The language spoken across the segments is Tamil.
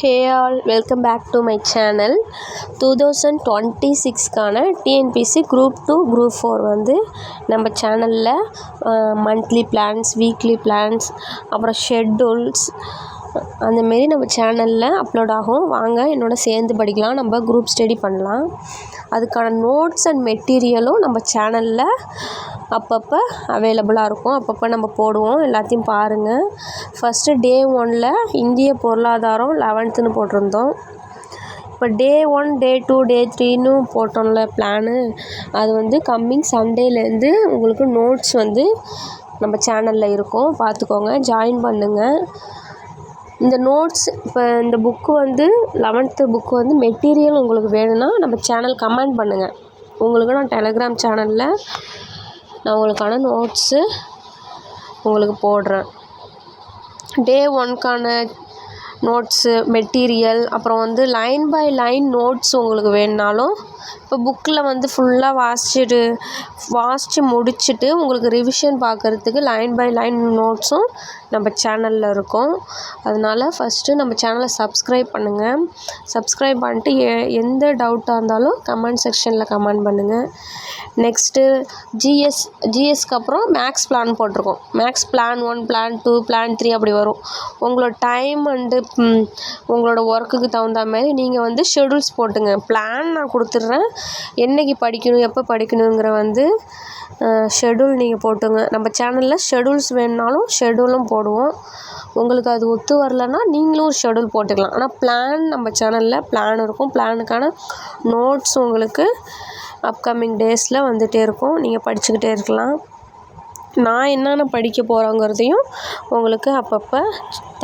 Hey all welcome back to my channel. Two thousand twenty சிக்ஸ்க்கான TNPSC group two group four வந்து நம்ம சேனலில் மந்த்லி பிளான்ஸ் வீக்லி பிளான்ஸ் அப்புறம் ஷெட்யூல்ஸ் அந்தமாரி நம்ம சேனலில் அப்லோட் ஆகும். வாங்க என்னோட சேர்ந்து படிக்கலாம். நம்ம குரூப் ஸ்டடி பண்ணலாம். அதுக்கான நோட்ஸ் அண்ட் மெட்டீரியலும் நம்ம சேனலில் அப்பப்போ அவைலபிளாக இருக்கும். அப்பப்போ நம்ம போடுவோம். எல்லாத்தையும் பாருங்கள் ஃபஸ்ட்டு டே ஒனில் இந்திய பொருளாதாரம் லெவன்த்துன்னு போட்டிருந்தோம். இப்போ டே ஒன் டே டூ டே த்ரீன்னு போட்டோம்ல பிளானு அது வந்து கம்மிங் சண்டேலேருந்து உங்களுக்கு நோட்ஸ் வந்து நம்ம சேனலில் இருக்கும். பார்த்துக்கோங்க. ஜாயின் பண்ணுங்கள் இந்த நோட்ஸ் இப்போ இந்த புக்கு வந்து லெவன்த்து புக்கு வந்து மெட்டீரியல் உங்களுக்கு வேணும்னா நம்ம சேனல் கமெண்ட் பண்ணுங்கள் உங்களுக்கு நான் டெலகிராம் சேனலில் நான் உங்களுக்கான நோட்ஸு உங்களுக்கு போடுறேன். டே ஒன்க்கான நோட்ஸு மெட்டீரியல் அப்புறம் வந்து லைன் பை லைன் நோட்ஸ் உங்களுக்கு வேணுனாலும் இப்போ புக்கில் வந்து ஃபுல்லாக வாசிச்சுட்டு வாசித்து முடிச்சுட்டு உங்களுக்கு ரிவிஷன் பார்க்குறதுக்கு லைன் பை லைன் நோட்ஸும் நம்ம சேனலில் இருக்கும். அதனால ஃபஸ்ட்டு நம்ம சேனலை சப்ஸ்கிரைப் பண்ணுங்கள் சப்ஸ்கிரைப் பண்ணிட்டு எ எந்த டவுட்டாக இருந்தாலும் கமெண்ட் செக்ஷனில் கமெண்ட் பண்ணுங்கள் நெக்ஸ்ட்டு ஜிஎஸ் ஜிஎஸ்க்கு அப்புறம் மேக்ஸ் பிளான் போட்டிருக்கோம். Maths plan one plan two plan three அப்படி வரும். உங்களோட டைம் அண்டு உங்களோட ஒர்க்குக்கு தகுந்த மாதிரி நீங்கள் வந்து ஷெடியூல்ஸ் போட்டுங்க. பிளான் நான் கொடுத்துட்றேன். என்றைக்கு படிக்கணும் எப்போ படிக்கணுங்கிற வந்து ஷெடியூல் நீங்கள் போட்டுங்க. நம்ம சேனலில் ஷெடியூல்ஸ் வேணுனாலும் ஷெடியூலும் போடுவோம். உங்களுக்கு அது ஒத்து வரலன்னா நீங்களும் ஒரு ஷெடியூல் போட்டுக்கலாம். ஆனால் பிளான் நம்ம சேனலில் பிளான் இருக்கும். பிளானுக்கான நோட்ஸ் உங்களுக்கு அப்கமிங் டேஸில் வந்துகிட்டே இருக்கும். நீங்கள் படிச்சுக்கிட்டே இருக்கலாம். நான் என்னென்ன படிக்க போகிறேங்கிறதையும் உங்களுக்கு அப்பப்போ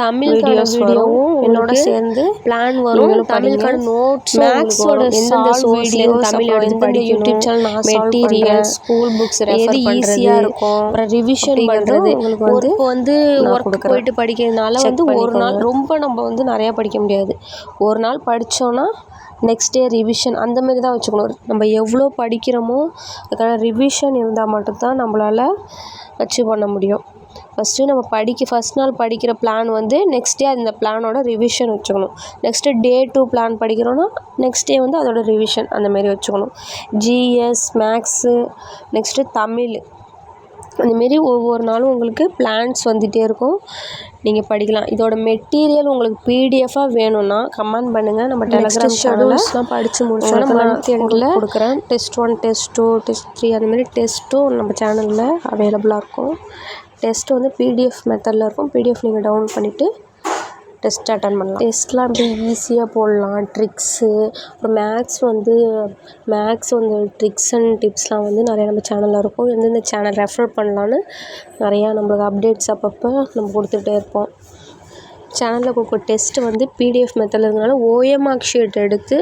தமிழுக்கான வீடியோவும் என்னோட சேர்ந்து பிளான் வரும். தமிழுக்கான நோட்ஸ் மேக்ஸோட எந்தெந்த வீடியோ தமிழ் எடுத்து படிக்கணும். யூடியூப் சேனல் நான் மெட்டீரியல் ஸ்கூல் புக்ஸ் எது ஈஸியாக இருக்கும் அப்புறம் ரிவிஷன் பண்ணுறது உங்களுக்கு வந்து வந்து ஒர்க் போயிட்டு படிக்கிறதுனால வந்து ஒரு நாள் ரொம்ப நம்ம வந்து நிறையா படிக்க முடியாது. ஒரு நாள் படித்தோன்னா நெக்ஸ்ட் டே ரிவிஷன் அந்த மாரி தான் வச்சுக்கணும். நம்ம எவ்வளோ படிக்கிறோமோ அதுக்கான ரிவிஷன் இருந்தால் மட்டும்தான் நம்மளால் அச்சீவ் பண்ண முடியும். ஃபஸ்ட்டு நம்ம படிக்க ஃபஸ்ட் நாள் படிக்கிற பிளான் வந்து நெக்ஸ்ட் டே அந்த பிளானோட ரிவிஷன் வச்சுக்கணும். நெக்ஸ்ட்டு டே டூ பிளான் படிக்கிறோன்னா நெக்ஸ்ட் டே வந்து அதோட ரிவிஷன் அந்தமாரி வச்சுக்கணும். GS maths next Tamil. அந்தமாரி ஒவ்வொரு நாளும் உங்களுக்கு பிளான்ஸ் வந்துகிட்டே இருக்கும். நீங்கள் படிக்கலாம். இதோட மெட்டீரியல் உங்களுக்கு பிடிஎஃபாக வேணும்னா கமெண்ட் பண்ணுங்கள் நம்ம டெலகிராம் ஷெடியூல்ஸ்லாம் படித்து முடிச்சோன்னா மந்த் எண்டில் கொடுக்குறேன். Test one test two test three அந்தமாரி டெஸ்ட்டும் நம்ம சேனலில் அவைலபிளாக இருக்கும். டெஸ்ட்டு வந்து பிடிஎஃப் மெத்தடில் இருக்கும். பிடிஎஃப் நீங்கள் டவுன்லோட் பண்ணிவிட்டு டெஸ்ட் அட்டன் பண்ணலாம். டெஸ்ட்லாம் எப்படி ஈஸியாக போடலாம்? ட்ரிக்ஸு அப்புறம் மேக்ஸ் வந்து மேக்ஸ் வந்து ட்ரிக்ஸ் அண்ட் டிப்ஸ்லாம் வந்து நிறையா நம்ம சேனலில் இருக்கும். எந்தெந்த சேனல் ரெஃபர் பண்ணலான்னு நிறையா நம்மளுக்கு அப்டேட்ஸ் அப்பப்போ நம்ம கொடுத்துட்டே இருப்போம். சேனலில் கொடுக்குற டெஸ்ட்டு வந்து பிடிஎஃப் மெத்தடில் இருக்கிறனால ஓஎம்ஆர் ஷீட் எடுத்து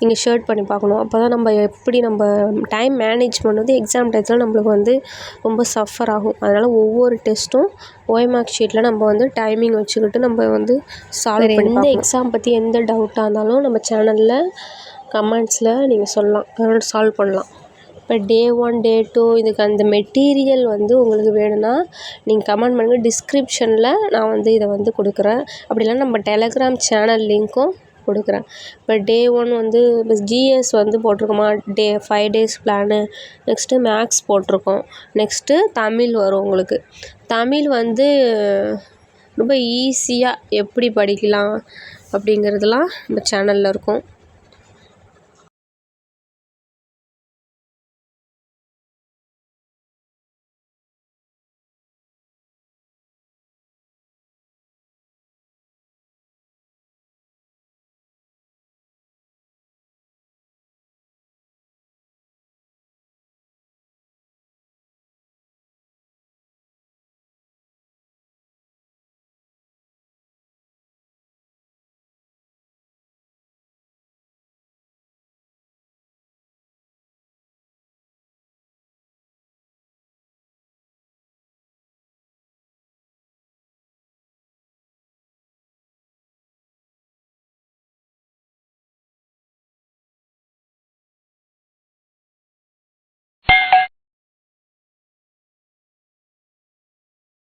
நீங்கள் ஷேர்ட் பண்ணி பார்க்கணும். அப்போ தான் நம்ம எப்படி நம்ம டைம் மேனேஜ் பண்ணுறது எக்ஸாம் டயத்தில் நம்மளுக்கு வந்து ரொம்ப சஃபர் ஆகும். அதனால் ஒவ்வொரு டெஸ்ட்டும் ஓஎம்ஆர் ஷீட்டில் நம்ம வந்து டைமிங் வச்சுக்கிட்டு நம்ம வந்து சால்வ் பண்ணி எந்த எக்ஸாம் பற்றி எந்த டவுட்டாக இருந்தாலும் நம்ம சேனலில் கமெண்ட்ஸில் நீங்கள் சொல்லலாம். சால்வ் பண்ணலாம். இப்போ டே ஒன் டே டூ இதுக்கு அந்த மெட்டீரியல் வந்து உங்களுக்கு வேணும்னா நீங்கள் கமெண்ட் பண்ணுங்கள் டிஸ்கிரிப்ஷனில் நான் வந்து இதை வந்து கொடுக்குறேன். அப்படி இல்லைனா நம்ம டெலகிராம் சேனல் லிங்க்கும் கொடுக்குறேன். இப்போ டே ஒன் வந்து இப்போ ஜிஎஸ் வந்து போட்டிருக்கோமா? Day five days plan next maths போட்டிருக்கோம். நெக்ஸ்ட்டு தமிழ் வரும் உங்களுக்கு. தமிழ் வந்து ரொம்ப ஈஸியாக எப்படி படிக்கலாம் அப்படிங்கிறதுலாம் நம்ம சேனலில் இருக்கும்.